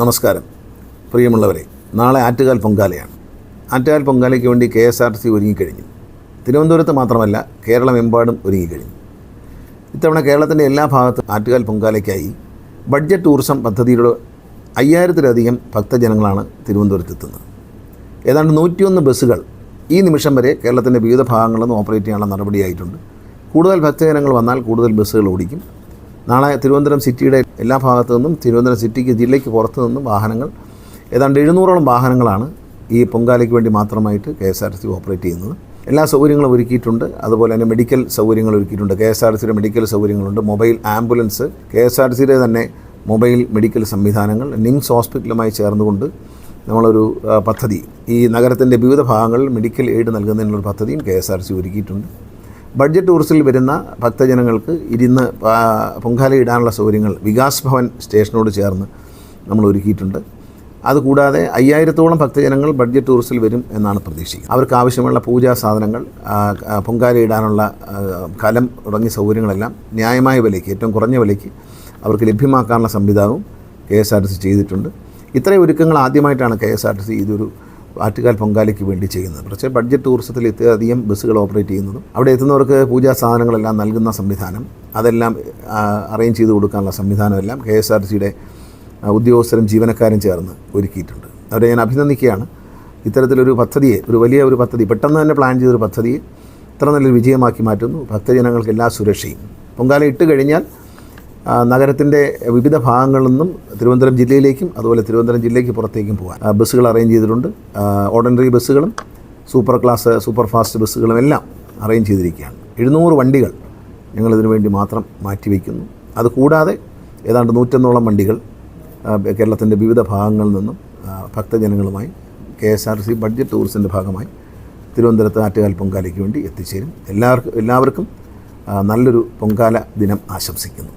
നമസ്കാരം. പ്രിയമുള്ളവരെ നാളെ ആറ്റുകാൽ പൊങ്കാലയാണ്. ആറ്റുകാൽ പൊങ്കാലയ്ക്ക് വേണ്ടി K S R T C ഒരുങ്ങിക്കഴിഞ്ഞു. തിരുവനന്തപുരത്ത് മാത്രമല്ല കേരളമെമ്പാടും ഒരുങ്ങിക്കഴിഞ്ഞു. ഇത്തവണ കേരളത്തിന്റെ എല്ലാ ഭാഗത്തും ആറ്റുകാൽ പൊങ്കാലയ്ക്കായി ബഡ്ജറ്റ് ടൂറിസം പദ്ധതിയുടെ അയ്യായിരത്തിലധികം ഭക്തജനങ്ങളാണ് തിരുവനന്തപുരത്തെത്തുന്നത്. ഏതാണ്ട് നൂറ്റിയൊന്ന് ബസ്സുകൾ ഈ നിമിഷം വരെ കേരളത്തിന്റെ വിവിധ ഭാഗങ്ങളിൽ നിന്ന് ഓപ്പറേറ്റ് ചെയ്യാനുള്ള നടപടിയായിട്ടുണ്ട്. കൂടുതൽ ഭക്തജനങ്ങൾ വന്നാൽ കൂടുതൽ ബസ്സുകൾ ഓടിക്കും. നാളെ തിരുവനന്തപുരം സിറ്റിയുടെ എല്ലാ ഭാഗത്തു നിന്നും തിരുവനന്തപുരം സിറ്റിക്ക് ജില്ലയ്ക്ക് പുറത്തു നിന്നും വാഹനങ്ങൾ ഏതാണ്ട് എഴുന്നൂറോളം വാഹനങ്ങളാണ് ഈ പൊങ്കാലയ്ക്ക് വേണ്ടി മാത്രമായിട്ട് K S R C operate ചെയ്യുന്നത്. എല്ലാ സൗകര്യങ്ങളും ഒരുക്കിയിട്ടുണ്ട്. അതുപോലെ തന്നെ മെഡിക്കൽ സൗകര്യങ്ങൾ ഒരുക്കിയിട്ടുണ്ട്. കെ എസ് ആർ സിയുടെ മെഡിക്കൽ സൗകര്യങ്ങളുണ്ട്. Mobile ambulance K S R സിയുടെ തന്നെ മൊബൈൽ മെഡിക്കൽ സംവിധാനങ്ങൾ നിംസ് ഹോസ്പിറ്റലുമായി ചേർന്നുകൊണ്ട് നമ്മളൊരു പദ്ധതി. ഈ നഗരത്തിന്റെ വിവിധ ഭാഗങ്ങളിൽ മെഡിക്കൽ എയ്ഡ് നൽകുന്നതിനുള്ള പദ്ധതിയും കെ എസ് ആർ സി ഒരുക്കിയിട്ടുണ്ട്. ബഡ്ജറ്റ് ടൂറിസ്റ്റിൽ വരുന്ന ഭക്തജനങ്ങൾക്ക് ഇരുന്ന് പൊങ്കാല ഇടാനുള്ള സൗകര്യങ്ങൾ വികാസ് ഭവൻ സ്റ്റേഷനോട് ചേർന്ന് നമ്മൾ ഒരുക്കിയിട്ടുണ്ട്. അതുകൂടാതെ അയ്യായിരത്തോളം ഭക്തജനങ്ങൾ ബഡ്ജറ്റ് ടൂറിസ്റ്റിൽ വരും എന്നാണ് പ്രതീക്ഷിക്കുന്നത്. അവർക്ക് ആവശ്യമുള്ള പൂജാ സാധനങ്ങൾ പൊങ്കാല ഇടാനുള്ള കലം തുടങ്ങിയ സൗകര്യങ്ങളെല്ലാം ന്യായമായ വിലയ്ക്ക് ഏറ്റവും കുറഞ്ഞ വിലയ്ക്ക് അവർക്ക് ലഭ്യമാക്കാനുള്ള സംവിധാനവും K S R T C ചെയ്തിട്ടുണ്ട്. ഇത്രയും ഒരുക്കങ്ങൾ ആദ്യമായിട്ടാണ് K S R T C ഇതൊരു ആറ്റുകാൽ പൊങ്കാലയ്ക്ക് വേണ്ടി ചെയ്യുന്നത്. പക്ഷേ ബഡ്ജറ്റ് ടൂറിസത്തിൽ ഇത്രയധികം ബസ്സുകൾ ഓപ്പറേറ്റ് ചെയ്യുന്നതും അവിടെ എത്തുന്നവർക്ക് പൂജാ സാധനങ്ങളെല്ലാം നൽകുന്ന സംവിധാനം അതെല്ലാം അറേഞ്ച് ചെയ്ത് കൊടുക്കാനുള്ള സംവിധാനമെല്ലാം കെ എസ് ആർ സിയുടെ ഉദ്യോഗസ്ഥരും ജീവനക്കാരും ചേർന്ന് ഒരുക്കിയിട്ടുണ്ട്. അവരെ ഞാൻ അഭിനന്ദിക്കുകയാണ്. ഇത്തരത്തിലൊരു പദ്ധതിയെ ഒരു വലിയ ഒരു പദ്ധതി പെട്ടെന്ന് തന്നെ പ്ലാൻ ചെയ്തൊരു പദ്ധതിയെ ഇത്ര നല്ലൊരു വിജയമാക്കി മാറ്റുന്നു. ഭക്തജനങ്ങൾക്ക് എല്ലാ സുരക്ഷയും. പൊങ്കാല ഇട്ട് കഴിഞ്ഞാൽ നഗരത്തിന്റെ വിവിധ ഭാഗങ്ങളിൽ നിന്നും തിരുവനന്തപുരം ജില്ലയിലേക്കും അതുപോലെ തിരുവനന്തപുരം ജില്ലയ്ക്ക് പുറത്തേക്കും പോകാൻ. ബസ്സുകൾ അറേഞ്ച് ചെയ്തിട്ടുണ്ട്. ഓർഡിനറി ബസ്സുകളും സൂപ്പർ ക്ലാസ് സൂപ്പർ ഫാസ്റ്റ് ബസ്സുകളും എല്ലാം അറേഞ്ച് ചെയ്തിരിക്കുകയാണ്. എഴുന്നൂറ് വണ്ടികൾ ഞങ്ങളിതിനു വേണ്ടി മാത്രം മാറ്റിവെക്കുന്നു. അതുകൂടാതെ ഏതാണ്ട് നൂറ്റൊന്നോളം വണ്ടികൾ കേരളത്തിന്റെ വിവിധ ഭാഗങ്ങളിൽ നിന്നും ഭക്തജനങ്ങളുമായി K S R C budget ടൂറിസത്തിന്റെ ഭാഗമായി തിരുവനന്തപുരത്ത് ആറ്റുകാൽ പൊങ്കാലയ്ക്ക് വേണ്ടി എത്തിച്ചേരും. എല്ലാവർക്കും എല്ലാവർക്കും നല്ലൊരു പൊങ്കാല ദിനം ആശംസിക്കുന്നു.